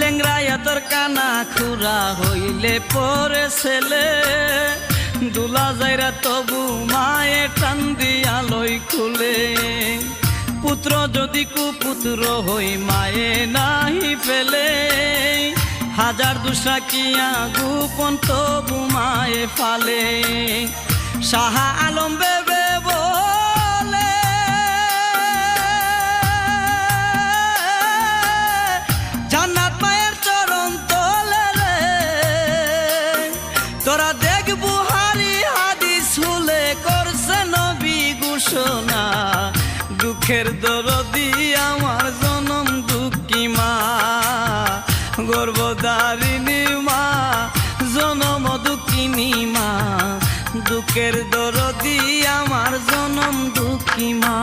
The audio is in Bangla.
লেংরাইয়া তোর কানা খুরা হইলে পরে ছেলে। দুলা যাইরা তবু মায়ে টান দিয়া খুলে। পুত্র যদি কুপুত্র হই মায়ে নাহি ফেলে। হাজার দুসা কিয়া গোপন তবু মায়ে ফালে। সাহা তোরা দেখ বুহারি হাদিস হুলে করছে নবী ঘোষণা। দুঃখের দরদি আমার জনম দুঃখী মা। গর্ভধারিণী মা, জনম দুঃখিনী মা। দুঃখের দরদি আমার জনম দুঃখী মা।